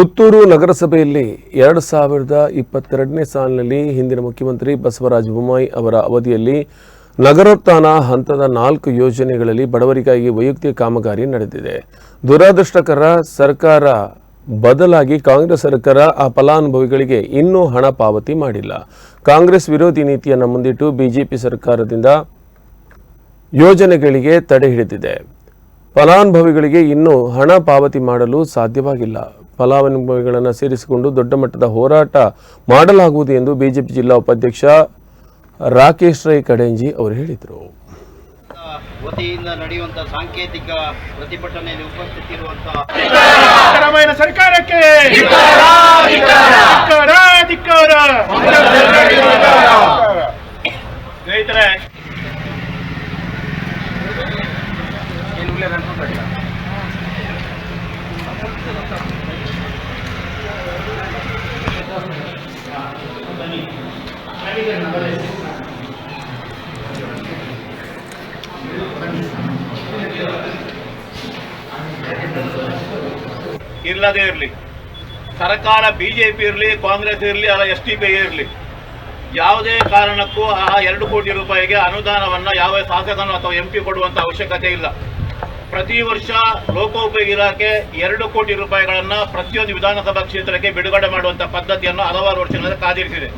ಪುತ್ತೂರು ನಗರಸಭೆಯಲ್ಲಿ ಎರಡು ಸಾವಿರದ ಇಪ್ಪತ್ತೆರಡನೇ ಸಾಲಿನಲ್ಲಿ ಹಿಂದಿನ ಮುಖ್ಯಮಂತ್ರಿ ಬಸವರಾಜ ಬೊಮ್ಮಾಯಿ ಅವರ ಅವಧಿಯಲ್ಲಿ ನಗರೋತ್ಥಾನ ಹಂತದ ನಾಲ್ಕು ಯೋಜನೆಗಳಲ್ಲಿ ಬಡವರಿಗಾಗಿ ವೈಯಕ್ತಿಕ ಕಾಮಗಾರಿ ನಡೆದಿದೆ. ದುರದೃಷ್ಟಕರ ಸರ್ಕಾರ ಬದಲಾಗಿ ಕಾಂಗ್ರೆಸ್ ಸರ್ಕಾರ ಆ ಫಲಾನುಭವಿಗಳಿಗೆ ಇನ್ನೂ ಹಣ ಪಾವತಿ ಮಾಡಿಲ್ಲ. ಕಾಂಗ್ರೆಸ್ ವಿರೋಧಿ ನೀತಿಯನ್ನು ಮುಂದಿಟ್ಟು ಬಿಜೆಪಿ ಸರ್ಕಾರದಿಂದ ಯೋಜನೆಗಳಿಗೆ ತಡೆ ಹಿಡಿದಿದೆ. ಫಲಾನುಭವಿಗಳಿಗೆ ಇನ್ನೂ ಹಣ ಪಾವತಿ ಮಾಡಲು ಸಾಧ್ಯವಾಗಿಲ್ಲ. ಫಲಾನುಭವಿಗಳನ್ನು ಸೇರಿಸಿಕೊಂಡು ದೊಡ್ಡ ಮಟ್ಟದ ಹೋರಾಟ ಮಾಡಲಾಗುವುದು ಎಂದು ಬಿಜೆಪಿ ಜಿಲ್ಲಾ ಉಪಾಧ್ಯಕ್ಷ ರಾಕೇಶ್ ರೈ ಕಡೆಂಜಿ ಅವರು ಹೇಳಿದರು. ವತಿಯಿಂದ ನಡೆಯುವಂತ ಸಾಂಕೇತಿಕ ಪ್ರತಿಭಟನೆಯಲ್ಲಿ ಉಪಸ್ಥಿತಿರುವಂತಹ ಸರ್ಕಾರಕ್ಕೆ ಇರ್ಲದೇ ಇರಲಿ. ಸರ್ಕಾರ ಬಿಜೆಪಿ ಇರಲಿ, ಕಾಂಗ್ರೆಸ್ ಇರಲಿ, ಅಲ್ಲ ಎಸ್ ಟಿ ಪಿ ಇರಲಿ. ಯಾವುದೇ ಕಾರಣಕ್ಕೂ ಆ ಎರಡು ಕೋಟಿ ರೂಪಾಯಿಗೆ ಅನುದಾನವನ್ನು ಯಾವ ಶಾಸಕನು ಅಥವಾ ಎಂ ಪಿ ಕೊಡುವಂತ ಅವಶ್ಯಕತೆ ಇಲ್ಲ. ಪ್ರತಿ ವರ್ಷ ಲೋಕೋಪಯೋಗಿ ಇಲಾಖೆ ಎರಡು ಕೋಟಿ ರೂಪಾಯಿಗಳನ್ನು ಪ್ರತಿಯೊಂದು ವಿಧಾನಸಭಾ ಕ್ಷೇತ್ರಕ್ಕೆ ಬಿಡುಗಡೆ ಮಾಡುವಂತ ಪದ್ಧತಿಯನ್ನು ಹಲವಾರು ವರ್ಷಗಳಿಂದ ಕಾದಿರಿಸಿದೆ.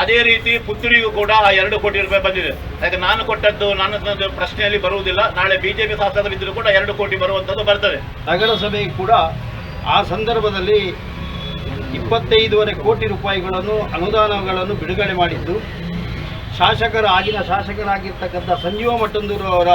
ಅದೇ ರೀತಿ ಪುತ್ತೂರಿಗೂ ಕೂಡ ಆ ಎರಡು ಕೋಟಿ ರೂಪಾಯಿ ಬಂದಿದೆ. ಯಾಕೆ ನಾನು ಕೊಟ್ಟದ್ದು ನನ್ನ ಪ್ರಶ್ನೆಯಲ್ಲಿ ಬರುವುದಿಲ್ಲ. ನಾಳೆ ಬಿಜೆಪಿ ಶಾಸಕರಿದ್ದರೂ ಕೂಡ ಎರಡು ಕೋಟಿ ಬರುವಂಥದ್ದು ಬರ್ತದೆ. ನಗರಸಭೆ ಕೂಡ ಆ ಸಂದರ್ಭದಲ್ಲಿ ಇಪ್ಪತ್ತೈದೂವರೆ ಕೋಟಿ ರೂಪಾಯಿಗಳನ್ನು, ಅನುದಾನಗಳನ್ನು ಬಿಡುಗಡೆ ಮಾಡಿದ್ದು. ಶಾಸಕರ, ಆಗಿನ ಶಾಸಕರಾಗಿರ್ತಕ್ಕಂಥ ಸಂಜೀವ ಮಟ್ಟಂದೂರು ಅವರ